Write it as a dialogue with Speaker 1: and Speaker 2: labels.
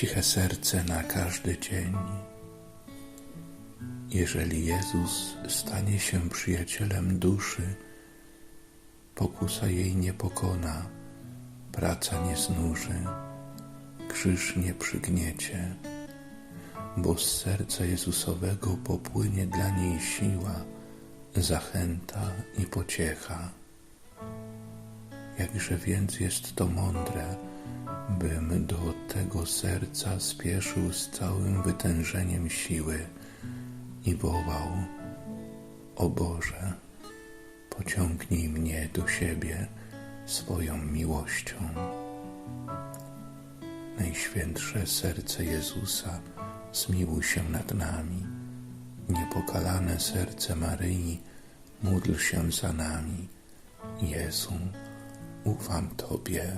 Speaker 1: ciche serce na każdy dzień. Jeżeli Jezus stanie się przyjacielem duszy, pokusa jej nie pokona, praca nie znuży, krzyż nie przygniecie, bo z serca Jezusowego popłynie dla niej siła, zachęta i pociecha. Jakże więc jest to mądre, bym do tego serca spieszył z całym wytężeniem siły i wołał: O Boże, pociągnij mnie do siebie swoją miłością. Najświętsze serce Jezusa, zmiłuj się nad nami. Niepokalane serce Maryi, módl się za nami. Jezu, ufam Tobie.